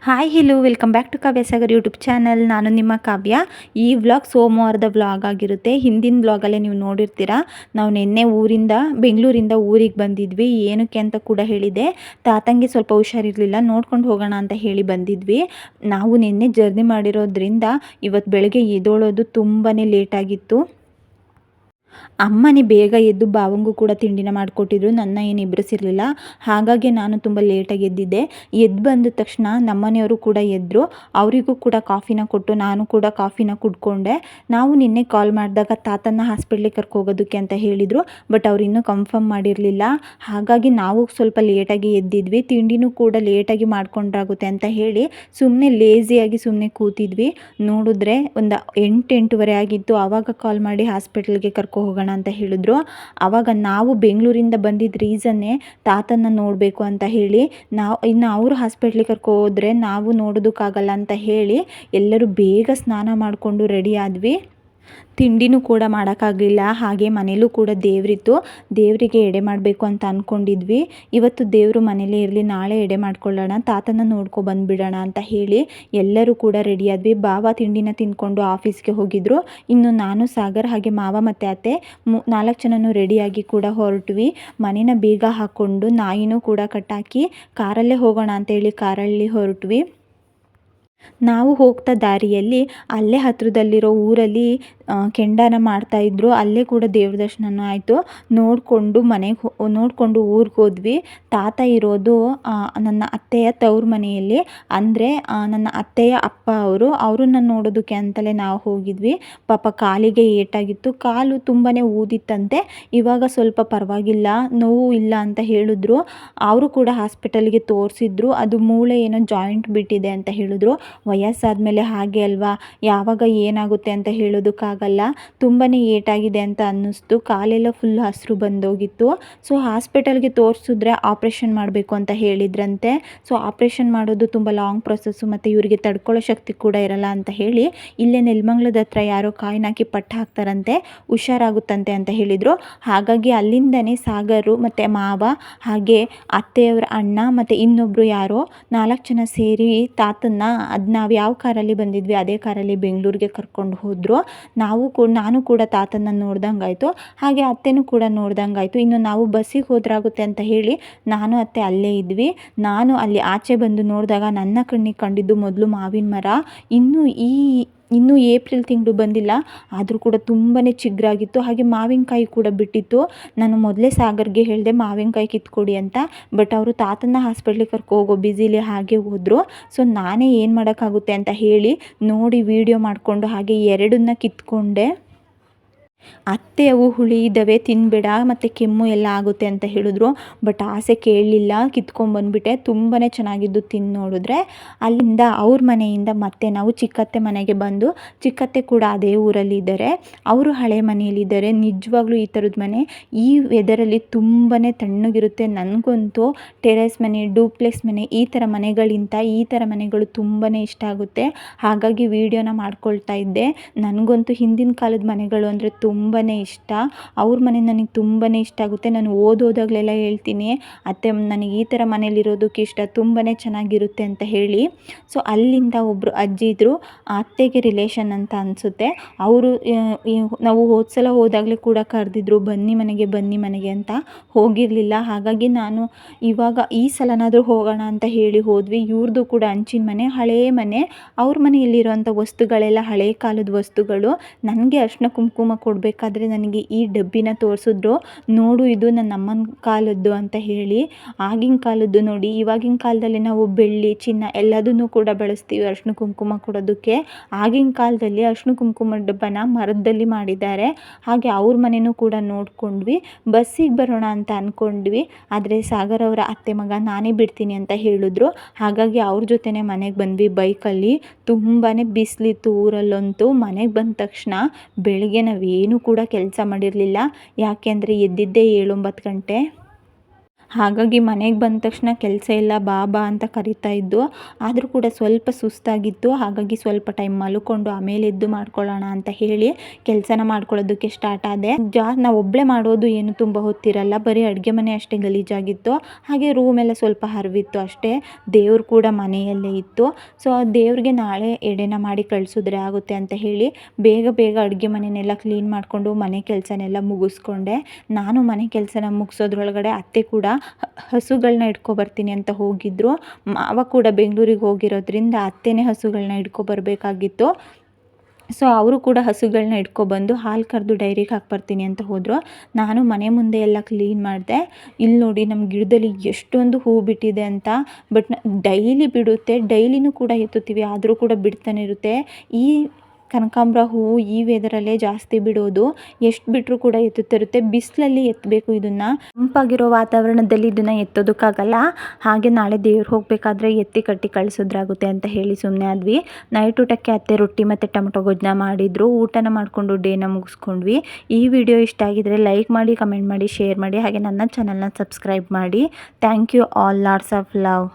Hi hello welcome back to Kavya Sagar YouTube channel ನಾನು ನಿಮ್ಮ ಕಾವ್ಯ ಈ ವ್ಲಾಗ್ ಸೋಮವಾರದ ವ್ಲಾಗ್ ಆಗಿರುತ್ತೆ. ಹಿಂದಿನ ವ್ಲಾಗಲ್ಲೇ ನೀವು ನೋಡಿರ್ತೀರಾ. ನಾವು ನಿನ್ನೆ ಊರಿಂದ, ಬೆಂಗಳೂರಿಂದ ಊರಿಗೆ ಬಂದಿದ್ವಿ. ಏನಕ್ಕೆ ಅಂತ ಕೂಡ ಹೇಳಿದೆ. ತಾತಂಗೆ ಸ್ವಲ್ಪ ಹುಷಾರಿರಲಿಲ್ಲ. ನೋಡ್ಕೊಂಡು ಹೋಗೋಣ ಅಂತ ಹೇಳಿ ಬಂದಿದ್ವಿ. ನಾವು ನಿನ್ನೆ ಜರ್ನಿ ಮಾಡಿರೋದ್ರಿಂದ ಇವತ್ತು ಬೆಳಗ್ಗೆ ಎದ್ದೋಳೋದು ತುಂಬಾ ಲೇಟಾಗಿತ್ತು ಅಮ್ಮನೇ ಬೇಗ ಎದ್ದು ಬಾವಂಗೂ ಕೂಡ ತಿಂಡಿನ ಮಾಡಿಕೊಟ್ಟಿದ್ರು, ನನ್ನ ಏನು ಎಬ್ಬರಿಸಿರಲಿಲ್ಲ ಹಾಗಾಗಿ ನಾನು ತುಂಬ ಲೇಟಾಗಿ ಎದ್ದಿದ್ದೆ. ಎದ್ದು ಬಂದ ತಕ್ಷಣ ನಮ್ಮನೆಯವರು ಕೂಡ ಎದ್ದರು ಅವರಿಗೂ ಕೂಡ ಕಾಫಿನ ಕೊಟ್ಟು ನಾನು ಕೂಡ ಕಾಫಿನ ಕುಡ್ಕೊಂಡೆ. ನಾವು ನಿನ್ನೆ ಕಾಲ್ ಮಾಡಿದಾಗ ತಾತನ ಹಾಸ್ಪಿಟ್ಲಿಗೆ ಕರ್ಕೋಗೋದಕ್ಕೆ ಅಂತ ಹೇಳಿದರು ಬಟ್ ಅವ್ರು ಇನ್ನೂ ಕನ್ಫರ್ಮ್ ಮಾಡಿರಲಿಲ್ಲ. ಹಾಗಾಗಿ ನಾವು ಸ್ವಲ್ಪ ಲೇಟಾಗಿ ಎದ್ದಿದ್ವಿ. ತಿಂಡಿನೂ ಕೂಡ ಲೇಟಾಗಿ ಮಾಡ್ಕೊಂಡ್ರಾಗುತ್ತೆ ಅಂತ ಹೇಳಿ ಸುಮ್ಮನೆ ಲೇಜಿಯಾಗಿ ಸುಮ್ಮನೆ ಕೂತಿದ್ವಿ. ನೋಡಿದ್ರೆ ಒಂದು ಎಂಟು ಎಂಟೂವರೆ ಆಗಿತ್ತು. ಆವಾಗ ಕಾಲ್ ಮಾಡಿ ಹಾಸ್ಪಿಟ್ಲಿಗೆ ಕರ್ಕೊ ಹೋಗೋಣ ಅಂತ ಹೇಳಿದ್ರು. ಆವಾಗ ನಾವು ಬೆಂಗಳೂರಿಂದ ಬಂದಿದ್ದ ರೀಸನ್ನೇ ತಾತನ ನೋಡಬೇಕು ಅಂತ ಹೇಳಿ, ನಾವು ಇನ್ನು ಅವರು ಹಾಸ್ಪಿಟ್ಲಿಗೆ ಕರ್ಕೊ ಹೋದರೆ ನಾವು ನೋಡೋದಕ್ಕಾಗಲ್ಲ ಅಂತ ಹೇಳಿ ಎಲ್ಲರೂ ಬೇಗ ಸ್ನಾನ ಮಾಡಿಕೊಂಡು ರೆಡಿ ಆದ್ವಿ. ತಿಂಡಿನೂ ಕೂಡ ಮಾಡೋಕ್ಕಾಗಲಿಲ್ಲ. ಹಾಗೆ ಮನೇಲೂ ಕೂಡ ದೇವರಿತ್ತು. ದೇವರಿಗೆ ಎಡೆ ಮಾಡಬೇಕು ಅಂತ ಅಂದ್ಕೊಂಡಿದ್ವಿ ಇವತ್ತು ದೇವರು ಮನೇಲೇ ಇರಲಿ, ನಾಳೆ ಎಡೆ ಮಾಡ್ಕೊಳ್ಳೋಣ, ತಾತನ ನೋಡ್ಕೊ ಬಂದುಬಿಡೋಣ ಅಂತ ಹೇಳಿ ಎಲ್ಲರೂ ಕೂಡ ರೆಡಿಯಾದ್ವಿ ಬಾವ ತಿಂಡಿನ ತಿಂದ್ಕೊಂಡು ಆಫೀಸ್ಗೆ ಹೋಗಿದ್ರು. ಇನ್ನು ನಾನು, ಸಾಗರ್ ಹಾಗೆ ಮಾವ ಮತ್ತು ಅತ್ತೆ ನಾಲ್ಕು ಜನನೂ ರೆಡಿಯಾಗಿ ಕೂಡ ಹೊರಟ್ವಿ. ಮನೇನ ಬೇಗ ಹಾಕ್ಕೊಂಡು ನಾಯಿನೂ ಕೂಡ ಕಟ್ಟಾಕಿ ಕಾರಲ್ಲೇ ಹೋಗೋಣ ಅಂತೇಳಿ ಕಾರಲ್ಲಿ ಹೊರಟ್ವಿ. ನಾವು ಹೋಗ್ತಾ ದಾರಿಯಲ್ಲಿ ಅಲ್ಲೇ ಹತ್ತಿರದಲ್ಲಿರೋ ಊರಲ್ಲಿ ಕೆಂಡನ ಮಾಡ್ತಾಯಿದ್ರು ಅಲ್ಲೇ ಕೂಡ ದೇವ್ರ ದರ್ಶನನ ಆಯಿತು. ನೋಡಿಕೊಂಡು ಮನೆಗೆ ನೋಡಿಕೊಂಡು ಊರಿಗೆ ಹೋದ್ವಿ. ತಾತ ಇರೋದು ನನ್ನ ಅತ್ತೆಯ ತವ್ರ ಮನೆಯಲ್ಲಿ. ಅಂದರೆ ನನ್ನ ಅತ್ತೆಯ ಅಪ್ಪ ಅವರು. ಅವ್ರನ್ನ ನೋಡೋದಕ್ಕೆ ಅಂತಲೇ ನಾವು ಹೋಗಿದ್ವಿ. ಪಾಪ ಕಾಲಿಗೆ ಏಟಾಗಿತ್ತು. ಕಾಲು ತುಂಬಾ ಊದಿತ್ತಂತೆ. ಇವಾಗ ಸ್ವಲ್ಪ ಪರವಾಗಿಲ್ಲ, ನೋವು ಇಲ್ಲ ಅಂತ ಹೇಳಿದ್ರು. ಅವರು ಕೂಡ ಹಾಸ್ಪಿಟಲ್ಗೆ ತೋರಿಸಿದ್ರು. ಅದು ಮೂಳೆ ಏನೋ ಜಾಯಿಂಟ್ ಬಿಟ್ಟಿದೆ ಅಂತ ಹೇಳಿದ್ರು. ವಯಸ್ಸಾದಮೇಲೆ ಹಾಗೆ ಅಲ್ವಾ? ಯಾವಾಗ ಏನಾಗುತ್ತೆ ಅಂತ ಹೇಳೋದಕ್ಕಾಗಲ್ಲ. ತುಂಬಾ ಏಟಾಗಿದೆ ಅಂತ ಅನ್ನಿಸ್ತು. ಕಾಲೆಲ್ಲ ಫುಲ್ ಹಸಿರು ಬಂದೋಗಿತ್ತು. ಸೊ ಹಾಸ್ಪಿಟಲ್ಗೆ ತೋರಿಸಿದ್ರೆ ಆಪ್ರೇಷನ್ ಮಾಡಬೇಕು ಅಂತ ಹೇಳಿದ್ರಂತೆ. ಸೊ ಆಪ್ರೇಷನ್ ಮಾಡೋದು ತುಂಬ ಲಾಂಗ್ ಪ್ರೊಸೆಸ್ಸು ಮತ್ತು ಇವರಿಗೆ ತಡ್ಕೊಳ್ಳೋ ಶಕ್ತಿ ಕೂಡ ಇರಲ್ಲ ಅಂತ ಹೇಳಿ, ಇಲ್ಲೇ ನೆಲಮಂಗ್ಲದ ಹತ್ರ ಯಾರೋ ಕಾಯಿನಾಕಿ ಪಟ್ಟು ಹಾಕ್ತಾರಂತೆ. ಹುಷಾರಾಗುತ್ತಂತೆ ಅಂತ ಹೇಳಿದರು. ಹಾಗಾಗಿ ಅಲ್ಲಿಂದನೇ ಸಾಗರು ಮತ್ತು ಮಾವ, ಹಾಗೆ ಅತ್ತೆಯವರ ಅಣ್ಣ ಮತ್ತು ಇನ್ನೊಬ್ಬರು ಯಾರೋ ನಾಲ್ಕು ಜನ ಸೇರಿ ತಾತನ್ನ ಅದು ನಾವು ಯಾವ ಕಾರಲ್ಲಿ ಬಂದಿದ್ವಿ, ಅದೇ ಕಾರಲ್ಲಿ ಬೆಂಗಳೂರಿಗೆ ಕರ್ಕೊಂಡು ಹೋದರು. ನಾವು ಕೂಡ, ನಾನು ಕೂಡ ತಾತನ ನೋಡ್ದಂಗಾಯಿತು. ಹಾಗೆ ಅತ್ತೆನೂ ಕೂಡ ನೋಡ್ದಂಗಾಯಿತು. ಇನ್ನು ನಾವು ಬಸ್ಸಿಗೆ ಹೋದ್ರಾಗುತ್ತೆ ಅಂತ ಹೇಳಿ ನಾನು ಅತ್ತೆ ಅಲ್ಲೇ ಇದ್ವಿ. ನಾನು ಅಲ್ಲಿ ಆಚೆ ಬಂದು ನೋಡಿದಾಗ ನನ್ನ ಕಣ್ಣಿಗೆ ಕಂಡಿದ್ದು ಮೊದಲು ಮಾವಿನ ಮರ. ಇನ್ನು ಈ ಇನ್ನೂ ಏಪ್ರಿಲ್ ತಿಂಗಳು ಬಂದಿಲ್ಲ, ಆದರೂ ಕೂಡ ತುಂಬಾ ಚಿಗುರಾಗಿತ್ತು. ಹಾಗೆ ಮಾವಿನಕಾಯಿ ಕೂಡ ಬಿಟ್ಟಿತ್ತು. ನಾನು ಮೊದಲೇ ಸಾಗರ್ಗೆ ಹೇಳಿದೆ, ಮಾವಿನಕಾಯಿ ಕಿತ್ಕೊಡಿ ಅಂತ. ಬಟ್ ಅವರು ತಾತನ ಹಾಸ್ಪಿಟ್ಲಿಗೆ ಕರ್ಕೊ ಹೋಗೋ ಬ್ಯುಸಿಲಿ ಹಾಗೆ ಹೋದರು. ಸೊ ನಾನೇ ಏನು ಮಾಡೋಕ್ಕಾಗುತ್ತೆ ಅಂತ ಹೇಳಿ ನೋಡಿ ವೀಡಿಯೋ ಮಾಡಿಕೊಂಡು ಹಾಗೆ ಎರಡನ್ನ ಕಿತ್ಕೊಂಡೆ. ಅತ್ತೆ ಅವು ಹುಳಿ ಇದ್ದಾವೆ ತಿನ್ಬೇಡ, ಮತ್ತು ಕೆಮ್ಮು ಎಲ್ಲ ಆಗುತ್ತೆ ಅಂತ ಹೇಳಿದ್ರು. ಬಟ್ ಆಸೆ ಕೇಳಲಿಲ್ಲ ಕಿತ್ಕೊಂಡ್ಬಂದ್ಬಿಟ್ಟೆ ತುಂಬಾ ಚೆನ್ನಾಗಿದ್ದು ತಿಂದು ನೋಡಿದ್ರೆ. ಅಲ್ಲಿಂದ ಅವ್ರ ಮನೆಯಿಂದ ಮತ್ತೆ ನಾವು ಚಿಕ್ಕತ್ತೆ ಮನೆಗೆ ಬಂದು, ಚಿಕ್ಕತ್ತೆ ಕೂಡ ಅದೇ ಊರಲ್ಲಿ ಇದ್ದಾರೆ. ಅವರು ಹಳೆ ಮನೆಯಲ್ಲಿದ್ದಾರೆ ನಿಜವಾಗ್ಲೂ ಈ ಥರದ ಮನೆ. ಈ ವೆದರಲ್ಲಿ ತುಂಬಾ ತಣ್ಣಗಿರುತ್ತೆ ನನಗಂತೂ. ಟೆರೆಸ್ ಮನೆ ಡೂಪ್ಲೆಕ್ಸ್ ಮನೆ, ಈ ಥರ ಮನೆಗಳಿಂತ ಈ ಥರ ಮನೆಗಳು ತುಂಬಾ ಇಷ್ಟ ಆಗುತ್ತೆ. ಹಾಗಾಗಿ ವೀಡಿಯೋನ ಮಾಡ್ಕೊಳ್ತಾ ಇದ್ದೆ. ನನಗಂತೂ ಹಿಂದಿನ ಕಾಲದ ಮನೆಗಳು ಅಂದರೆ ತುಂಬಾ ಇಷ್ಟ. ಅವ್ರ ಮನೆ ನನಗೆ ತುಂಬಾ ಇಷ್ಟ ಆಗುತ್ತೆ. ನಾನು ಓದೋದಾಗಲೆಲ್ಲ ಹೇಳ್ತೀನಿ, ಅತ್ತೆ, ನನಗೆ ಈ ಥರ ಮನೇಲಿರೋದಕ್ಕೆ ಇಷ್ಟ. ತುಂಬಾ ಚೆನ್ನಾಗಿರುತ್ತೆ ಅಂತ ಹೇಳಿ. ಸೊ ಅಲ್ಲಿಂದ ಒಬ್ಬರು ಅಜ್ಜಿ ಇದ್ದರು ಅತ್ತೆಗೆ ರಿಲೇಷನ್ ಅಂತ ಅನಿಸುತ್ತೆ. ಅವರು ನಾವು ಹೋದ ಸಲ ಹೋದಾಗಲೇ ಕೂಡ ಕರೆದಿದ್ರು. ಬನ್ನಿ ಮನೆಗೆ ಬನ್ನಿ ಮನೆಗೆ ಅಂತ ಹೋಗಿರಲಿಲ್ಲ. ಹಾಗಾಗಿ ನಾನು ಇವಾಗ ಈ ಸಲನಾದರೂ ಹೋಗೋಣ ಅಂತ ಹೇಳಿ ಹೋದ್ವಿ. ಇವ್ರದ್ದು ಕೂಡ ಅಂಚಿನ ಮನೆ, ಹಳೇ ಮನೆ. ಅವ್ರ ಮನೆಯಲ್ಲಿರುವಂಥ ವಸ್ತುಗಳೆಲ್ಲ ಹಳೇ ಕಾಲದ ವಸ್ತುಗಳು. ನನಗೆ ಅರ್ಶಿನ ಕುಂಕುಮ ಕೊಡಬೇಕಾದ್ರೆ ನನಗೆ ಈ ಡಬ್ಬಿನ ತೋರಿಸಿದ್ರು. ನೋಡು, ಇದು ನನ್ನ ಅಮ್ಮನ ಕಾಲದ್ದು ಅಂತ ಹೇಳಿ. ಆಗಿನ ಕಾಲದ್ದು ನೋಡಿ, ಇವಾಗಿನ ಕಾಲದಲ್ಲಿ ನಾವು ಬೆಳ್ಳಿ, ಚಿನ್ನ ಎಲ್ಲದನ್ನು ಕೂಡ ಬಳಸ್ತೀವಿ ಅರ್ಶಿನ ಕುಂಕುಮ ಕೊಡೋದಕ್ಕೆ. ಆಗಿನ ಕಾಲದಲ್ಲಿ ಅರ್ಶಿನ ಕುಂಕುಮ ಡಬ್ಬನ ಮರದಲ್ಲಿ ಮಾಡಿದ್ದಾರೆ. ಹಾಗೆ ಅವ್ರ ಮನೆಯೂ ಕೂಡ ನೋಡ್ಕೊಂಡ್ವಿ. ಬಸ್ಸಿಗೆ ಬರೋಣ ಅಂತ ಅಂದ್ಕೊಂಡ್ವಿ ಆದರೆ ಸಾಗರ್ ಅವರ ಅತ್ತೆ ಮಗ ನಾನೇ ಬಿಡ್ತೀನಿ ಅಂತ ಹೇಳಿದ್ರು. ಹಾಗಾಗಿ ಅವ್ರ ಜೊತೆನೆ ಮನೆಗೆ ಬಂದ್ವಿ ಬೈಕಲ್ಲಿ. ತುಂಬಾ ಬಿಸಿಲಿತ್ತು ಊರಲ್ಲಂತೂ. ಮನೆಗೆ ಬಂದ ತಕ್ಷಣ ಬೆಳಿಗ್ಗೆ ನಾವೇನು ಕೂಡ ಕೆಲಸ ಮಾಡಿರಲಿಲ್ಲ. ಯಾಕೆಂದರೆ ಎದ್ದಿದ್ದೇ ಏಳು ಒಂಬತ್ತು ಗಂಟೆ. ಹಾಗಾಗಿ ಮನೆಗೆ ಬಂದ ತಕ್ಷಣ ಕೆಲಸ ಇಲ್ಲ, ಬಾ ಬಾ ಅಂತ ಕರಿತಾ ಇದ್ದು ಆದರೂ ಕೂಡ ಸ್ವಲ್ಪ ಸುಸ್ತಾಗಿತ್ತು. ಹಾಗಾಗಿ ಸ್ವಲ್ಪ ಟೈಮ್ ಮಲ್ಕೊಂಡು ಆಮೇಲೆ ಎದ್ದು ಮಾಡ್ಕೊಳ್ಳೋಣ ಅಂತ ಹೇಳಿ ಕೆಲಸನ ಮಾಡ್ಕೊಳ್ಳೋದಕ್ಕೆ ಸ್ಟಾರ್ಟ್ ಆದೆ. ಜಾ, ನಾವು ಒಬ್ಬಳೇ ಮಾಡೋದು ಏನು ತುಂಬ ಹೊತ್ತಿರಲ್ಲ. ಬರೀ ಅಡುಗೆ ಮನೆ ಅಷ್ಟೇ ಗಲೀಜಾಗಿತ್ತು. ಹಾಗೆ ರೂಮ್ ಎಲ್ಲ ಸ್ವಲ್ಪ ಹರಿವಿತ್ತು ಅಷ್ಟೇ. ದೇವ್ರು ಕೂಡ ಮನೆಯಲ್ಲೇ ಇತ್ತು. ಸೊ ದೇವ್ರಿಗೆ ನಾಳೆ ಎಡೆನ ಮಾಡಿ ಕಳಿಸಿದ್ರೆ ಆಗುತ್ತೆ ಅಂತ ಹೇಳಿ ಬೇಗ ಬೇಗ ಅಡುಗೆ ಮನೆಯನ್ನೆಲ್ಲ ಕ್ಲೀನ್ ಮಾಡಿಕೊಂಡು ಮನೆ ಕೆಲಸನೆಲ್ಲ ಮುಗಿಸ್ಕೊಂಡೆ. ನಾನು ಮನೆ ಕೆಲಸನ ಮುಗಿಸೋದ್ರೊಳಗಡೆ ಅತ್ತೆ ಕೂಡ ಹಸುಗಳನ್ನ ಇಟ್ಕೊ ಬರ್ತೀನಿ ಅಂತ ಹೋಗಿದ್ರು. ಮಾವ ಕೂಡ ಬೆಂಗಳೂರಿಗೆ ಹೋಗಿರೋದ್ರಿಂದ ಅತ್ತೆನೇ ಹಸುಗಳನ್ನ ಇಟ್ಕೊಬರ್ಬೇಕಾಗಿತ್ತು ಸೊ ಅವರು ಕೂಡ ಹಸುಗಳನ್ನ ಇಟ್ಕೊಬಂದು ಹಾಲು ಕರೆದು ಡೈರಿಗೆ ಹಾಕ್ಬರ್ತೀನಿ ಅಂತ ಹೋದರು. ನಾನು ಮನೆ ಮುಂದೆ ಎಲ್ಲ ಕ್ಲೀನ್ ಮಾಡಿದೆ. ಇಲ್ಲಿ ನೋಡಿ ನಮ್ಮ ಗಿಡದಲ್ಲಿ ಎಷ್ಟೊಂದು ಹೂ ಬಿಟ್ಟಿದೆ ಅಂತ. ಬಟ್ ಡೈಲಿ ಬಿಡುತ್ತೆ. ಡೈಲಿನೂ ಕೂಡ ಎತ್ತುತ್ತೀವಿ. ಆದರೂ ಕೂಡ ಬಿಡ್ತಾನೆ ಇರುತ್ತೆ. ಈ ಕನಕಾಂಬರ ಹೂವು ಈ ವೆದರಲ್ಲೇ ಜಾಸ್ತಿ ಬಿಡೋದು. ಎಷ್ಟು ಬಿಟ್ಟರೂ ಕೂಡ ಎತ್ತುತ್ತಿರುತ್ತೆ. ಬಿಸಿಲಲ್ಲಿ ಎತ್ತಬೇಕು ಇದನ್ನು. ತಂಪಾಗಿರೋ ವಾತಾವರಣದಲ್ಲಿ ಇದನ್ನು ಎತ್ತೋದಕ್ಕಾಗಲ್ಲ. ಹಾಗೆ ನಾಳೆ ದೇವ್ರು ಹೋಗಬೇಕಾದ್ರೆ ಎತ್ತಿ ಕಟ್ಟಿ ಕಳಿಸೋದ್ರಾಗುತ್ತೆ ಅಂತ ಹೇಳಿ ಸುಮ್ಮನೆ ಆದ್ವಿ. ನೈಟ್ ಊಟಕ್ಕೆ ಅತ್ತೆ ರೊಟ್ಟಿ ಮತ್ತು ಟೊಮೊಟೊ ಗೊಜ್ಜನ ಮಾಡಿದ್ರು. ಊಟನ ಮಾಡಿಕೊಂಡು ಡೇನ ಮುಗಿಸ್ಕೊಂಡ್ವಿ. ಈ ವಿಡಿಯೋ ಇಷ್ಟ ಆಗಿದ್ರೆ ಲೈಕ್ ಮಾಡಿ ಕಮೆಂಟ್ ಮಾಡಿ ಶೇರ್ ಮಾಡಿ. ಹಾಗೆ ನನ್ನ ಚಾನಲ್ನ ಸಬ್ಸ್ಕ್ರೈಬ್ ಮಾಡಿ. Thank you all lots of love